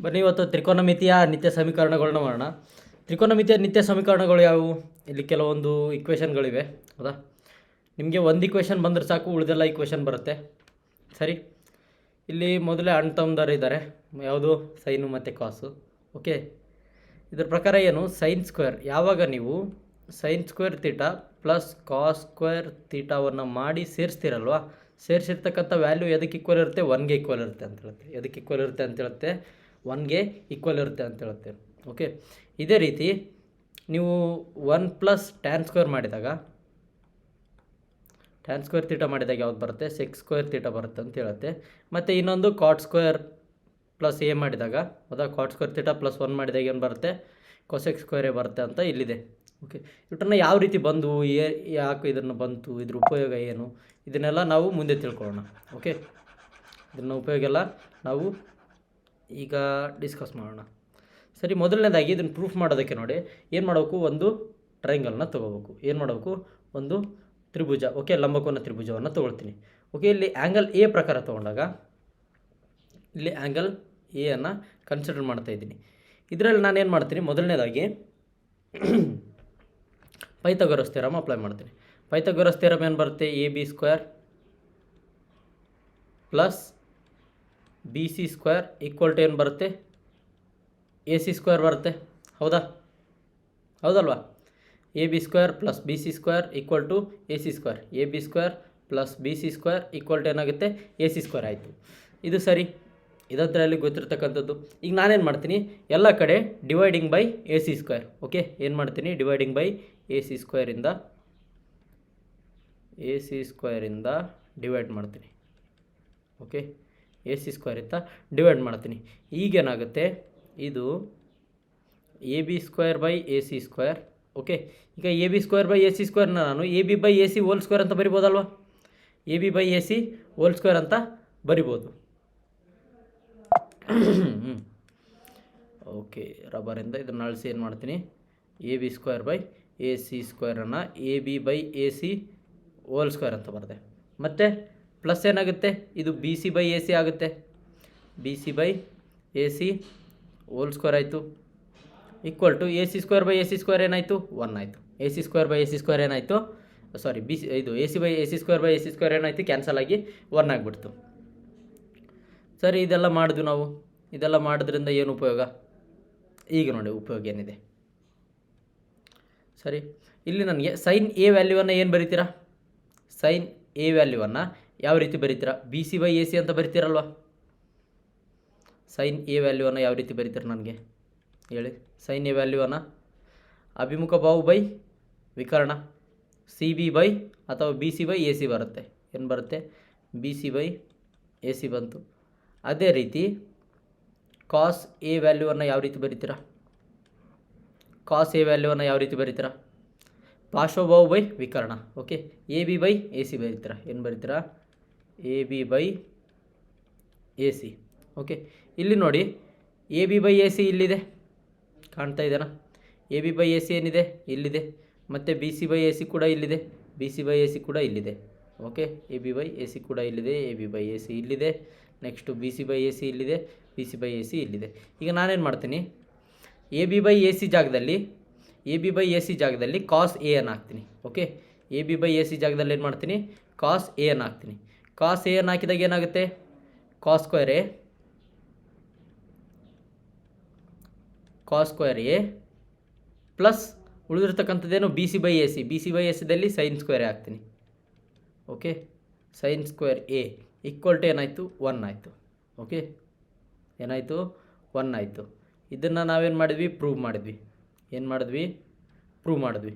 ಬನ್ನಿ, ಇವತ್ತು ತ್ರಿಕೋನಮಿತಿಯ ನಿತ್ಯ ಸಮೀಕರಣಗಳನ್ನ ಮಾಡೋಣ. ತ್ರಿಕೋನಮಿತಿಯ ನಿತ್ಯ ಸಮೀಕರಣಗಳು ಯಾವುವು? ಇಲ್ಲಿ ಕೆಲವೊಂದು ಇಕ್ವೇಷನ್ಗಳಿವೆ ಹೌದಾ? ನಿಮಗೆ ಒಂದು ಇಕ್ವೇಷನ್ ಬಂದರೆ ಸಾಕು, ಉಳಿದೆಲ್ಲ ಇಕ್ವೇಷನ್ ಬರುತ್ತೆ. ಸರಿ? ಇಲ್ಲಿ ಮೊದಲೇ ಅಣ್ಣ ಇದ್ದಾರೆ. ಯಾವುದು? ಸೈನು ಮತ್ತು ಕಾಸು ಓಕೆ ಇದ್ರ ಪ್ರಕಾರ ಏನು? ಸೈನ್ ಸ್ಕ್ವೇರ್ ಯಾವಾಗ ನೀವು sine square theta plus cos square ತೀಟವನ್ನು ಮಾಡಿ ಸೇರಿಸ್ತೀರಲ್ವಾ? ಸೇರಿಸಿರ್ತಕ್ಕಂಥ ವ್ಯಾಲ್ಯೂ ಎದಕ್ಕೆ ಈಕ್ವಲ್ ಇರುತ್ತೆ? ಒನ್ಗೆ ಈಕ್ವಲ್ ಇರುತ್ತೆ ಅಂತ ಹೇಳುತ್ತೆ. ಎದಕ್ಕೆ ಈಕ್ವಲ್ ಇರುತ್ತೆ ಅಂತ ಹೇಳುತ್ತೆ? ಒನ್ಗೆ ಈಕ್ವಲ್ ಇರುತ್ತೆ ಅಂತ ಹೇಳುತ್ತೆ. ಓಕೆ ಇದೇ ರೀತಿ ನೀವು ಒನ್ ಪ್ಲಸ್ ಟ್ಯಾನ್ ಸ್ಕ್ವೇರ್ ಮಾಡಿದಾಗ ಟ್ಯಾನ್ ಸ್ಕ್ವೇರ್ ತೀಟ ಮಾಡಿದಾಗ ಯಾವ್ದು ಬರುತ್ತೆ? ಸಿಕ್ಸ್ ಸ್ಕ್ವೇರ್ ತೀಟ ಬರುತ್ತೆ ಅಂತ ಹೇಳುತ್ತೆ. ಮತ್ತು ಇನ್ನೊಂದು ಕಾಟ್ ಸ್ಕ್ವೇರ್ ಪ್ಲಸ್ ಎ ಮಾಡಿದಾಗ ಹೌದಾ cot square theta plus one ಮಾಡಿದಾಗ ಏನು ಬರುತ್ತೆ? ಕೊಸೆಕ್ ಸ್ಕ್ವೇರೇ ಬರುತ್ತೆ ಅಂತ ಇಲ್ಲಿದೆ. ಓಕೆ ಇವಟನ್ನು ಯಾವ ರೀತಿ ಬಂದು ಏ ಯಾಕೆ ಇದನ್ನು ಬಂತು, ಇದ್ರ ಉಪಯೋಗ ಏನು, ಇದನ್ನೆಲ್ಲ ನಾವು ಮುಂದೆ ತಿಳ್ಕೊಳ್ಳೋಣ. ಓಕೆ ಇದನ್ನು ಉಪಯೋಗ ಎಲ್ಲ ನಾವು ಈಗ ಡಿಸ್ಕಸ್ ಮಾಡೋಣ. ಸರಿ, ಮೊದಲನೇದಾಗಿ ಇದನ್ನು ಪ್ರೂಫ್ ಮಾಡೋದಕ್ಕೆ ನೋಡಿ. ಏನು ಮಾಡಬೇಕು? ಒಂದು ಟ್ರಯಾಂಗಲ್ನ ತೊಗೋಬೇಕು. ಏನು ಮಾಡಬೇಕು? ಒಂದು ತ್ರಿಭುಜ. ಓಕೆ ಲಂಬಕೋನ ತ್ರಿಭುಜವನ್ನು ತೊಗೊಳ್ತೀನಿ. ಓಕೆ ಇಲ್ಲಿ ಆ್ಯಂಗಲ್ ಎ ಪ್ರಕಾರ ತೊಗೊಂಡಾಗ, ಇಲ್ಲಿ ಆ್ಯಂಗಲ್ ಎ ಅನ್ನು ಕನ್ಸಿಡರ್ ಮಾಡ್ತಾ ಇದ್ದೀನಿ. ಇದರಲ್ಲಿ ನಾನು ಏನು ಮಾಡ್ತೀನಿ? ಮೊದಲನೇದಾಗಿ ಪೈತಗೊರಸ್ ಥಿಯರಮ್ ಅಪ್ಲೈ ಮಾಡ್ತೀನಿ. ಪೈತಗೊರಸ್ ಥಿಯರಮ್ ಏನು ಬರುತ್ತೆ? A B square plus B C square equal to ಏನು ಬರುತ್ತೆ. ಎ ಸಿ ಸ್ಕ್ವೇರ್ ಬರುತ್ತೆ. ಹೌದಾ? ಹೌದಲ್ವಾ? A B square plus B C square equal to A C square A B square plus B C square equal to ಏನಾಗುತ್ತೆ A C square ಆಯಿತು. ಇದು ಸರಿ. ಇದರಲ್ಲಿ ಗೊತ್ತಿರ್ತಕ್ಕಂಥದ್ದು. ಈಗ ನಾನೇನು ಮಾಡ್ತೀನಿ? ಎಲ್ಲ ಕಡೆ dividing by A C square okay ಏನು ಮಾಡ್ತೀನಿ? ಡಿವೈಡಿಂಗ್ ಬೈ ಎ ಸಿ ಸ್ಕ್ವೇರಿಂದ ಎ ಸಿ ಸ್ಕ್ವೇರಿಂದ ಡಿವೈಡ್ ಮಾಡ್ತೀನಿ. ಓಕೆ ಎ ಸಿ ಅಂತ ಡಿವೈಡ್ ಮಾಡ್ತೀನಿ. ಈಗೇನಾಗುತ್ತೆ ಇದು A B square by A C square okay ಈಗ A B square by A C ಸ್ಕ್ವೇರ್ನ ನಾನು A B by A C whole square ಅಂತ ಬರಿಬೋದಲ್ವ? A B by A C whole square ಅಂತ ಬರಿಬೋದು. Okay ರಬ್ಬರಿಂದ ಇದನ್ನು ಅಳಿಸಿ ಏನು ಮಾಡ್ತೀನಿ? A B square by A C ಸ್ಕ್ವೇರನ್ನು A B by A C whole square ಅಂತ ಬರುತ್ತೆ ಮತ್ತು ಪ್ಲಸ್ ಏನಾಗುತ್ತೆ? ಇದು B C by A C ಆಗುತ್ತೆ. B C by A C whole square ಆಯಿತು. Equal to A C square by A C square ಏನಾಯಿತು? One ಆಯಿತು. A C square by A C square ಏನಾಯಿತು? ಸಾರಿ ಬಿ ಇದು A C by A C square by A C square ಏನಾಯಿತು? Cancel ಆಗಿ one ಆಗಿಬಿಡ್ತು. ಸರಿ, ಇದೆಲ್ಲ ಮಾಡಿದ್ವಿ ನಾವು. ಇದೆಲ್ಲ ಮಾಡೋದ್ರಿಂದ ಏನು ಉಪಯೋಗ? ಈಗ ನೋಡಿ ಉಪಯೋಗ ಏನಿದೆ. ಸರಿ, ಇಲ್ಲಿ ನನಗೆ ಸೈನ್ ಎ ವ್ಯಾಲ್ಯೂವನ್ನು ಏನು ಬರೀತೀರಾ? ಸೈನ್ ಎ ವ್ಯಾಲ್ಯೂವನ್ನು ಯಾವ ರೀತಿ ಬರೀತೀರಾ? B C by A C ಅಂತ ಬರಿತೀರಲ್ವ? ಸೈನ್ ಎ ವ್ಯಾಲ್ಯೂವನ್ನು ಯಾವ ರೀತಿ ಬರೀತೀರ ನನಗೆ? ಹೇಳಿ. ಸೈನ್ ಎ ವ್ಯಾಲ್ಯೂವನ್ನು ಅಭಿಮುಖ ಬಾವು ಬೈ ವಿಕರ್ಣ. ಸಿ ಬಿ ಬೈ ಅಥವಾ B C by A C ಬರುತ್ತೆ. ಏನು ಬರುತ್ತೆ? B C by A C ಬಂತು. ಅದೇ ರೀತಿ ಕಾಸ್ ಎ ವ್ಯಾಲ್ಯೂವನ್ನು ಯಾವ ರೀತಿ ಬರಿತೀರಾ? ಕಾಸ್ ಎ ವ್ಯಾಲ್ಯೂವನ್ನು ಯಾವ ರೀತಿ ಬರಿತೀರಾ? ಪಾರ್ಶ್ವಭಾವು by ವಿಕರ್ಣ. Okay A B by A C ಬರಿತೀರಾ? ಏನು ಬರಿತೀರಾ? A B by A C okay ಇಲ್ಲಿ ನೋಡಿ A B by A C ಇಲ್ಲಿದೆ ಕಾಣ್ತಾ ಇದ್ದಾನ A B by A C ಏನಿದೆ ಇಲ್ಲಿದೆ ಮತ್ತು B C by A C ಕೂಡ ಇಲ್ಲಿದೆ B C by A C ಕೂಡ ಇಲ್ಲಿದೆ okay A B by A C ಕೂಡ ಇಲ್ಲಿದೆ A B by A C ಇಲ್ಲಿದೆ next B C by A C ಇಲ್ಲಿದೆ B C by A C ಇಲ್ಲಿದೆ ಈಗ ನಾನೇನು ಮಾಡ್ತೀನಿ A B by A C ಜಾಗದಲ್ಲಿ A B by A C ಜಾಗದಲ್ಲಿ ಕಾಸ್ ಎ ಅನ್ನು ಹಾಕ್ತೀನಿ okay A B by A C ಜಾಗದಲ್ಲಿ ಏನು ಮಾಡ್ತೀನಿ ಕಾಸ್ ಎ ಅನ್ನು ಹಾಕ್ತೀನಿ ಕಾಸ್ ಏನು ಹಾಕಿದಾಗ ಏನಾಗುತ್ತೆ? Cos square A cos square A plus ಉಳಿದಿರ್ತಕ್ಕಂಥದ್ದೇನು? B C by A C B C by A ಸಿದಲ್ಲಿ sine square ಹಾಕ್ತೀನಿ. Okay sine square A equal to ಏನಾಯಿತು? ಒನ್ ಆಯಿತು. ಓಕೆ ಏನಾಯಿತು? ಒನ್ ಆಯಿತು. ಇದನ್ನು ನಾವೇನು ಮಾಡಿದ್ವಿ? ಪ್ರೂವ್ ಮಾಡಿದ್ವಿ. ಏನು ಮಾಡಿದ್ವಿ? ಪ್ರೂವ್ ಮಾಡಿದ್ವಿ.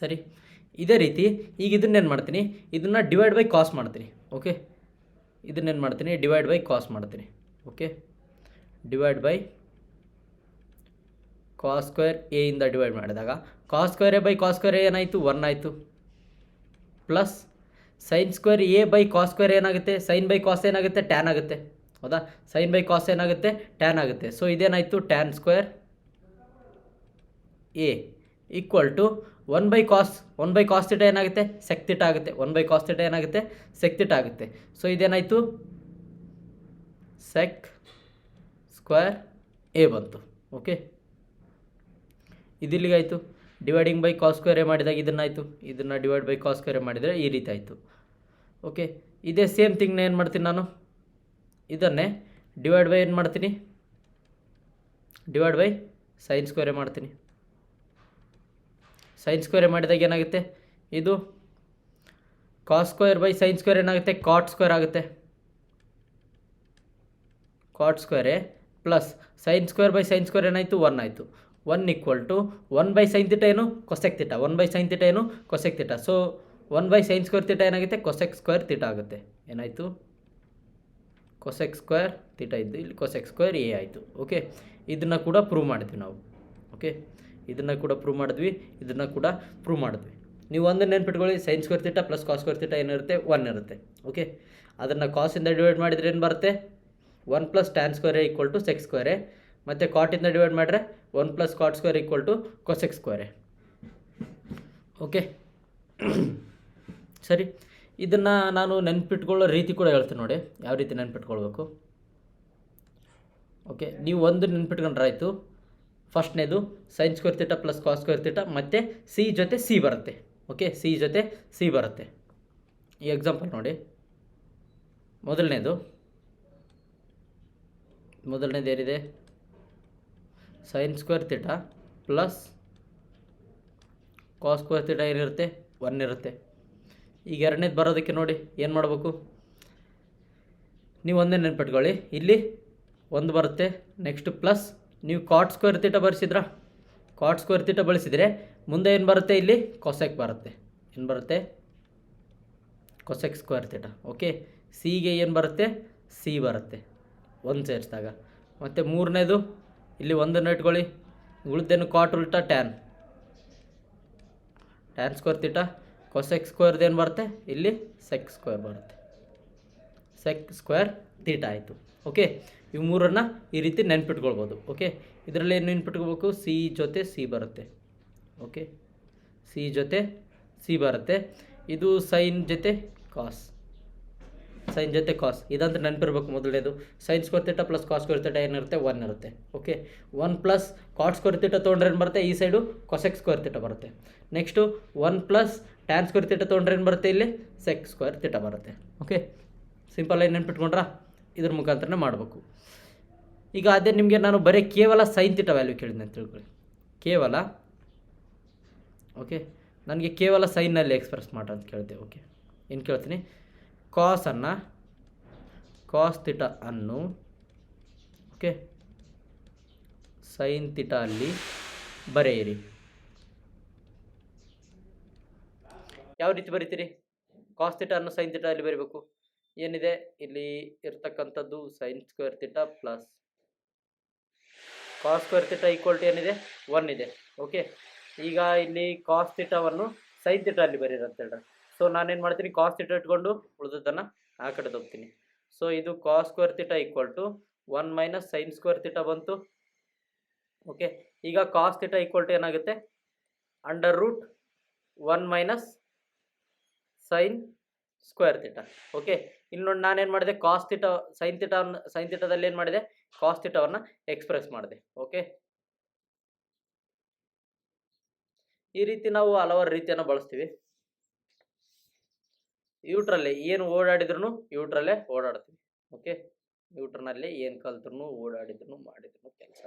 ಸರಿ? ಇದೇ ರೀತಿ ಈಗ ಇದನ್ನೇನು ಮಾಡ್ತೀನಿ? ಇದನ್ನು ಡಿವೈಡ್ ಬೈ ಕಾಸ್ ಮಾಡ್ತೀನಿ ಓಕೆ ಇದನ್ನೇನು ಮಾಡ್ತೀನಿ? ಡಿವೈಡ್ ಬೈ ಕಾಸ್ ಮಾಡ್ತೀನಿ okay divide by cos square A ಇಂದ ಡಿವೈಡ್ ಮಾಡಿದಾಗ cos square A by cos square ಏನಾಯಿತು? ಒನ್ ಆಯಿತು. Plus sine square A by cos square ಏನಾಗುತ್ತೆ? ಸೈನ್ ಬೈ ಕಾಸ್ ಏನಾಗುತ್ತೆ? ಟ್ಯಾನ್ ಆಗುತ್ತೆ. ಹೌದಾ? ಸೈನ್ ಬೈ ಕಾಸ್ ಏನಾಗುತ್ತೆ? ಟ್ಯಾನ್ ಆಗುತ್ತೆ. So ಇದೇನಾಯಿತು? Tan square A equal to one by cos one by cos theta ಏನಾಗುತ್ತೆ? Sec ತಿಟ ಆಗುತ್ತೆ. ಒನ್ ಬೈ ಕಾಸ್ ಇಟ್ಟ ಏನಾಗುತ್ತೆ? ಸೆಕ್ ತಿಟ ಆಗುತ್ತೆ. ಸೊ ಇದೇನಾಯಿತು? ಸೆಕ್ ಸ್ಕ್ವೇರ್ ಎ ಬಂತು. ಓಕೆ ಇದಿಲ್ಲಿಗಾಯಿತು. ಡಿವೈಡಿಂಗ್ ಬೈ ಕಾಸ್ ಸ್ಕ್ವೇರ್ ಮಾಡಿದಾಗ ಇದನ್ನಾಯಿತು. ಇದನ್ನು ಡಿವೈಡ್ ಬೈ ಕಾಸ್ ಸ್ಕ್ವೇರ್ ಮಾಡಿದರೆ ಈ ರೀತಿ ಆಯಿತು. ಓಕೆ ಇದೇ ಸೇಮ್ ಥಿಂಗ್ನ ಏನು ಮಾಡ್ತೀನಿ ನಾನು? ಇದನ್ನೇ ಡಿವೈಡ್ ಬೈ ಏನು ಮಾಡ್ತೀನಿ? ಡಿವೈಡ್ ಬೈ ಸೈನ್ ಸ್ಕ್ವೇರೇ ಮಾಡ್ತೀನಿ. ಸೈನ್ ಸ್ಕ್ವೇರ್ ಮಾಡಿದಾಗ ಏನಾಗುತ್ತೆ? ಇದು cos square by sine square ಏನಾಗುತ್ತೆ? ಕಾಟ್ ಸ್ಕ್ವೇರ್ ಆಗುತ್ತೆ. Cot ಸ್ಕ್ವೇರೇ plus sine square by sine square ಏನಾಯಿತು? ಒನ್ ಆಯಿತು. One equal to one by sine theta ಏನು? Cosec theta one by sine theta ಏನು? Cosec theta so one by sine square theta ಏನಾಗುತ್ತೆ? Cosec square ತಿಟ ಆಗುತ್ತೆ. ಏನಾಯಿತು? Cosec square theta ಇದ್ದು ಇಲ್ಲಿ cosec square A ಆಯಿತು. ಓಕೆ ಇದನ್ನು ಕೂಡ ಪ್ರೂವ್ ಮಾಡ್ತೀವಿ ನಾವು. ಓಕೆ ಇದನ್ನು ಕೂಡ ಪ್ರೂವ್ ಮಾಡಿದ್ವಿ, ಇದನ್ನು ಕೂಡ ಪ್ರೂವ್ ಮಾಡಿದ್ವಿ. ನೀವು ಒಂದು ನೆನ್ಪಿಟ್ಕೊಳ್ಳಿ ಸೈನ್ಸ್ ಕೊರ್ತಿಟ್ಟ ತಿಟ ಪ್ಲಸ್ ಕಾಸ್ ಕೊರ್ತಿಟ್ಟ ತಿಟ ಏನಿರುತ್ತೆ? ಒನ್ ಇರುತ್ತೆ ಓಕೆ ಅದನ್ನು ಕಾಸಿಂದ ಡಿವೈಡ್ ಮಾಡಿದರೆ ಏನು ಬರುತ್ತೆ? One plus tan square equal to sec ಸ್ಕ್ವೇರೆ ಮತ್ತು ಕಾಟಿಂದ ಡಿವೈಡ್ ಮಾಡಿದ್ರೆ one plus cot square equal to cosec ಸ್ಕ್ವೇರೆ okay ಸರಿ. ಇದನ್ನು ನಾನು ನೆನ್ಪಿಟ್ಕೊಳ್ಳೋ ರೀತಿ ಕೂಡ ಹೇಳ್ತೀನಿ ನೋಡಿ, ಯಾವ ರೀತಿ ನೆನ್ಪಿಟ್ಕೊಳ್ಬೇಕು. ಓಕೆ ನೀವು ಒಂದು ನೆನ್ಪಿಟ್ಕೊಂಡ್ರೆ ಆಯಿತು. ಫಸ್ಟ್ನೇದು sine square theta plus cos square theta ಮತ್ತು ಸಿ ಜೊತೆ ಸಿ ಬರುತ್ತೆ. ಓಕೆ ಸಿ ಜೊತೆ ಸಿ ಬರುತ್ತೆ. ಈ ಎಕ್ಸಾಂಪಲ್ ನೋಡಿ. ಮೊದಲನೇದು. ಮೊದಲನೇದು ಏನಿದೆ? Sine square theta plus cos square theta ಏನಿರುತ್ತೆ? ಒನ್ ಇರುತ್ತೆ. ಈಗ ಎರಡನೇದು ಬರೋದಕ್ಕೆ ನೋಡಿ, ಏನು ಮಾಡಬೇಕು? ನೀವು ಒಂದೇ ನೆನ್ಪಿಟ್ಕೊಳ್ಳಿ. ಇಲ್ಲಿ ಒಂದು ಬರುತ್ತೆ ನೆಕ್ಸ್ಟ್ ಪ್ಲಸ್ ನೀವು ಕಾಟ್ ಸ್ಕ್ವೇರ್ ತೀಟ ಬರೆಸಿದ್ರಾ ಕಾಟ್ ಸ್ಕ್ವೇರ್ ತೀಟ ಬಳಸಿದರೆ ಮುಂದೆ ಏನು ಬರುತ್ತೆ ಇಲ್ಲಿ? ಕೊಸೆಕ್ ಬರುತ್ತೆ. ಏನು ಬರುತ್ತೆ? ಕೊಸೆಕ್ ಸ್ಕ್ವೇರ್ ತೀಟ ಓಕೆ ಸಿಗೆ ಏನು ಬರುತ್ತೆ? ಸಿ ಬರುತ್ತೆ. ಒಂದು ಸೇರಿಸಿದಾಗ. ಮತ್ತು ಮೂರನೇದು, ಇಲ್ಲಿ ಒಂದನ್ನು ಇಟ್ಕೊಳ್ಳಿ. ಉಳಿದೇನು ಕಾಟ್ ಉಲ್ಟಾ tan tan square theta cosec ಸ್ಕ್ವೇರ್ದು ಏನು ಬರುತ್ತೆ? ಇಲ್ಲಿ ಸೆಕ್ ಸ್ಕ್ವೇರ್ ಬರುತ್ತೆ. ಸೆಕ್ ಸ್ಕ್ವೇರ್ ತೀಟ ಆಯಿತು. ಓಕೆ ಇವು ಮೂರನ್ನು ಈ ರೀತಿ ನೆನ್ಪಿಟ್ಕೊಳ್ಬೋದು ಓಕೆ ಇದರಲ್ಲಿ ಏನು ನೆನ್ಪಿಟ್ಕೋಬೇಕು? ಸಿ ಜೊತೆ ಸಿ ಬರುತ್ತೆ ಓಕೆ ಸಿ ಜೊತೆ ಸಿ ಬರುತ್ತೆ. ಇದು ಸೈನ್ ಜೊತೆ ಕಾಸ್ ಸೈನ್ ಜೊತೆ ಕಾಸ್ ಇದಂತ ನೆನಪಿರ್ಬೇಕು ಮೊದಲನೇದು. Sine square plus cos square ಏನಿರುತ್ತೆ? ಒನ್ ಇರುತ್ತೆ okay one plus cot square theta ತೊಗೊಂಡ್ರೆ ಏನು ಬರುತ್ತೆ? ಈ ಸೈಡು ಕೊಸೆಕ್ ಸ್ಕ್ವೇರ್ ಬರುತ್ತೆ. Next one plus tan square ತೊಗೊಂಡ್ರೆ ಏನು ಬರುತ್ತೆ ಇಲ್ಲಿ? ಸೆಕ್ ಸ್ಕ್ವೇರ್ ಬರುತ್ತೆ ಓಕೆ ಸಿಂಪಲ್ ಏನು ನೆನ್ಪಿಟ್ಕೊಂಡ್ರಾ? ಇದ್ರ ಮುಖಾಂತರನೇ ಮಾಡಬೇಕು. ಈಗ ಅದೇ ನಿಮಗೆ ನಾನು ಬರೀ ಕೇವಲ ಸೈನ್ ತಿಟ ವ್ಯಾಲ್ಯೂ ಕೇಳಿದ್ದೆ ಅಂತ ತಿಳ್ಕೊಳ್ಳಿ. ಕೇವಲ ಓಕೆ ನನಗೆ ಕೇವಲ ಸೈನ್ನಲ್ಲಿ ಎಕ್ಸ್ಪ್ರೆಸ್ ಮಾಡ ಅಂತ ಕೇಳಿದೆ ಓಕೆ ಏನು ಕೇಳ್ತೀನಿ? ಕಾಸನ್ನು ಕಾಸ್ ತಿಟ ಅನ್ನು ಓಕೆ ಸೈನ್ ತಿಟ ಅಲ್ಲಿ ಬರೆಯಿರಿ. ಯಾವ ರೀತಿ ಬರೀತೀರಿ? ಕಾಸ್ ತಿಟ ಅನ್ನು ಸೈನ್ ತಿಟ ಅಲ್ಲಿ ಬರೀಬೇಕು. ಏನಿದೆ? ಇಲ್ಲಿ ಇರ್ತಕ್ಕಂಥದ್ದು sine square theta plus cos square theta equal to ಏನಿದೆ? ಒನ್ ಇದೆ. ಓಕೆ ಈಗ ಇಲ್ಲಿ ಕಾಸ್ ತಿಟವನ್ನು ಸೈನ್ ತಿಟ ಅಲ್ಲಿ ಬರೀರಿ ಅಂತ ಹೇಳ್ರಿ. ಸೊ ನಾನೇನು ಮಾಡ್ತೀನಿ? ಕಾಸ್ ತಿಟ ಇಟ್ಕೊಂಡು ಉಳಿದದ್ದನ್ನು ಆ ಕಡೆ ಹೋಗ್ತೀನಿ. ಸೊ ಇದು cos square theta equal to one minus sine square theta ಬಂತು. ಓಕೆ ಈಗ ಕಾಸ್ ತಿಟ ಈಕ್ವಲ್ ಟು ಏನಾಗುತ್ತೆ? Under root one minus sine square theta okay ಇಲ್ಲಿ ನೋಡಿ ನಾನೇನು ಮಾಡಿದೆ? ಕಾಸ್ ತಿಟ ಸೈನ್ ತಿಟವನ್ನು ಸೈನ್ ತಿಟದಲ್ಲಿ ಏನು ಮಾಡಿದೆ? ಕಾಸ್ ತಿಟವನ್ನು ಎಕ್ಸ್ಪ್ರೆಸ್ ಮಾಡಿದೆ. ಓಕೆ ಈ ರೀತಿ ನಾವು ಹಲವಾರು ರೀತಿಯನ್ನು ಬಳಸ್ತೀವಿ. ಯೂಟ್ರಲ್ಲಿ ಏನು ಓಡಾಡಿದ್ರು ಯೂಟ್ರಲ್ಲೇ ಓಡಾಡ್ತೀವಿ. ಓಕೆ ಯೂಟ್ರನಲ್ಲಿ ಏನು ಕಲ್ತ್ರು ಓಡಾಡಿದ್ರು ಮಾಡಿದ್ರು ಕೆಲಸ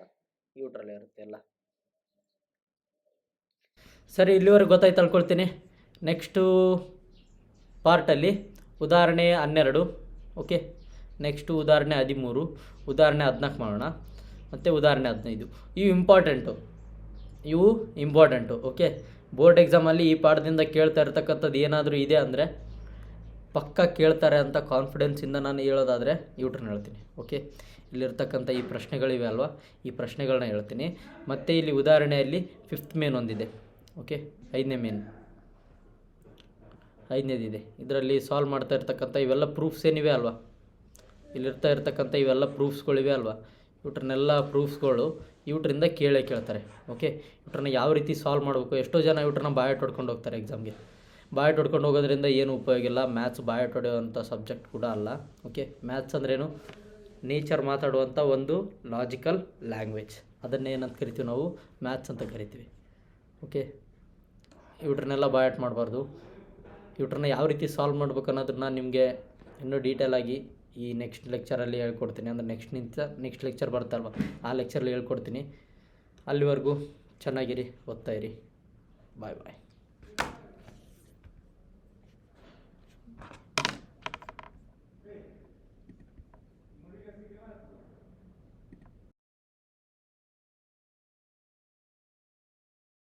ಯೂಟ್ರಲ್ಲೇ ಇರುತ್ತೆ ಎಲ್ಲ. ಸರಿ, ಇಲ್ಲಿವರೆಗೆ ಗೊತ್ತಾಯ್ತು, ತಳ್ಕೊಳ್ತೀನಿ. ನೆಕ್ಸ್ಟು ಪಾರ್ಟಲ್ಲಿ ಉದಾಹರಣೆ ಹನ್ನೆರಡು, ಓಕೆ? ನೆಕ್ಸ್ಟು ಉದಾಹರಣೆ ಹದಿಮೂರು, ಉದಾಹರಣೆ ಹದಿನಾಲ್ಕು ಮಾಡೋಣ. ಮತ್ತು ಉದಾಹರಣೆ ಹದಿನೈದು. ಇವು ಇಂಪಾರ್ಟೆಂಟು ಇವು ಇಂಪಾರ್ಟೆಂಟು ಓಕೆ? ಬೋರ್ಡ್ ಎಕ್ಸಾಮಲ್ಲಿ ಈ ಪಾಠದಿಂದ ಕೇಳ್ತಾ ಇರ್ತಕ್ಕಂಥದ್ದು ಏನಾದರೂ ಇದೆ ಅಂದರೆ ಪಕ್ಕ ಕೇಳ್ತಾರೆ ಅಂತ ಕಾನ್ಫಿಡೆನ್ಸಿಂದ ನಾನು ಹೇಳೋದಾದರೆ ಯೂಟ್ರನ್ನ ಹೇಳ್ತೀನಿ, ಓಕೆ? ಇಲ್ಲಿರ್ತಕ್ಕಂಥ ಈ ಪ್ರಶ್ನೆಗಳಿವೆ ಅಲ್ವಾ? ಈ ಪ್ರಶ್ನೆಗಳನ್ನ ಹೇಳ್ತೀನಿ. ಮತ್ತು ಇಲ್ಲಿ ಉದಾಹರಣೆಯಲ್ಲಿ ಫಿಫ್ತ್ ಮೇನ್ ಒಂದಿದೆ, ಓಕೆ? ಐದನೇ ಮೇನ್ ಐದನೇದಿದೆ. ಇದರಲ್ಲಿ ಸಾಲ್ವ್ ಮಾಡ್ತಾ ಇರ್ತಕ್ಕಂಥ ಇವೆಲ್ಲ ಪ್ರೂಫ್ಸ್ ಏನಿವೆ ಅಲ್ವಾ? ಇಲ್ಲಿರ್ತಾ ಇರ್ತಕ್ಕಂಥ ಇವೆಲ್ಲ ಪ್ರೂಫ್ಸ್ಗಳಿವೆ ಅಲ್ವಾ? ಇವ್ರನ್ನೆಲ್ಲ ಪ್ರೂಫ್ಸ್ಗಳು ಇವ್ರಿಂದ ಕೇಳೇ ಕೇಳ್ತಾರೆ ಓಕೆ ಇವ್ರನ್ನ ಯಾವ ರೀತಿ ಸಾಲ್ವ್ ಮಾಡಬೇಕು? ಎಷ್ಟೋ ಜನ ಇವ್ರನ್ನ ಬಾಯಟ್ ಹೊಡ್ಕೊಂಡು ಹೋಗ್ತಾರೆ ಎಕ್ಸಾಮ್ಗೆ ಬಾಯಟ್ ಹೊಡ್ಕೊಂಡು ಹೋಗೋದ್ರಿಂದ ಏನು ಉಪಯೋಗ ಇಲ್ಲ. ಮ್ಯಾಥ್ಸ್ ಬಾಯಟ್ ಹೊಡೆಯುವಂಥ ಸಬ್ಜೆಕ್ಟ್ ಕೂಡ ಅಲ್ಲ ಓಕೆ ಮ್ಯಾಥ್ಸ್ ಅಂದ್ರೇನು? ನೇಚರ್ ಮಾತಾಡುವಂಥ ಒಂದು ಲಾಜಿಕಲ್ ಲ್ಯಾಂಗ್ವೇಜ್ ಅದನ್ನೇ ಏನಂತ ಕರಿತೀವಿ ನಾವು? ಮ್ಯಾಥ್ಸ್ ಅಂತ ಕರಿತೀವಿ ಓಕೆ ಇವ್ರನ್ನೆಲ್ಲ ಬಾಯಟ್ ಮಾಡಬಾರ್ದು. ಇವ್ರನ್ನ ಯಾವ ರೀತಿ ಸಾಲ್ವ್ ಮಾಡ್ಬೇಕು ಅನ್ನೋದನ್ನ ನಿಮಗೆ ಇನ್ನೂ ಡೀಟೇಲಾಗಿ ಈ ನೆಕ್ಸ್ಟ್ ಲೆಕ್ಚರಲ್ಲಿ ಹೇಳ್ಕೊಡ್ತೀನಿ. ಅಂದರೆ ನೆಕ್ಸ್ಟ್ ನಿಂತ ನೆಕ್ಸ್ಟ್ ಲೆಕ್ಚರ್ ಬರುತ್ತಲ್ವ? ಆ ಲೆಕ್ಚರಲ್ಲಿ ಹೇಳ್ಕೊಡ್ತೀನಿ. ಅಲ್ಲಿವರೆಗೂ ಚೆನ್ನಾಗಿರಿ, ಓದ್ತಾ ಇರಿ. ಬಾಯ್ ಬಾಯ್